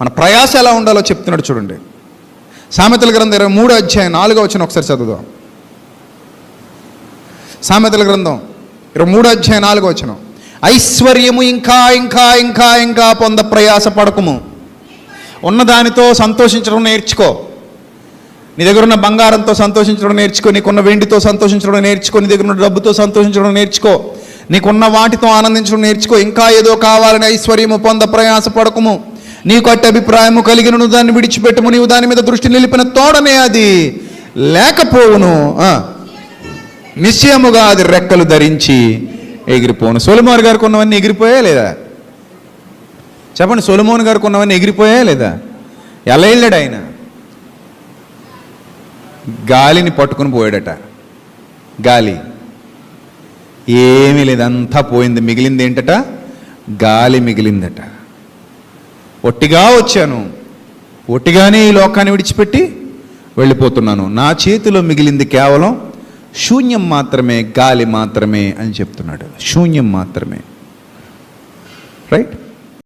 మన ప్రయాస ఎలా ఉండాలో చెప్తున్నాడు చూడండి. సామెతల గ్రంథం ఇరవై మూడు అధ్యాయం నాలుగో వచ్చిన ఒకసారి చదువుదాం. సామెతల గ్రంథం ఇరవై మూడు అధ్యాయం నాలుగో వచ్చిన ఐశ్వర్యము ఇంకా ఇంకా ఇంకా ఇంకా పొంద ప్రయాస పడకము. ఉన్నదానితో సంతోషించడం నేర్చుకో. నీ దగ్గర ఉన్న బంగారంతో సంతోషించడం నేర్చుకో. నీకున్న వెండితో సంతోషించడం నేర్చుకో. నీ దగ్గర ఉన్న డబ్బుతో సంతోషించడం నేర్చుకో. నీకున్న వాటితో ఆనందించడం నేర్చుకో. ఇంకా ఏదో కావాలని ఐశ్వర్యము పొంద ప్రయాస పడకము. నీకు అట్టి అభిప్రాయము కలిగిన నువ్వు దాన్ని విడిచిపెట్టుము నీవు దాని మీద దృష్టి నిలిపిన తోడనే అది. లేకపోవును నిశ్చయముగా అది రెక్కలు ధరించి ఎగిరిపోను సోలమోహన్ గారికి ఉన్నవన్నీ ఎగిరిపోయా లేదా? చెప్పండి సోలమోహన్ గారికి ఉన్నవన్నీ ఎగిరిపోయా లేదా? ఎలా వెళ్ళాడు ఆయన? గాలిని పట్టుకుని పోయాడట. గాలి. ఏమీ లేదు అంతా పోయింది మిగిలింది ఏంటట? గాలి మిగిలిందట. ఒట్టిగా వచ్చాను. ఒట్టిగానే ఈ లోకాన్ని విడిచిపెట్టి వెళ్ళిపోతున్నాను. నా చేతిలో మిగిలింది కేవలం శూన్యం మాత్రమే గాలి మాత్రమే అని చెప్తున్నాడు. శూన్యం మాత్రమే. రైట్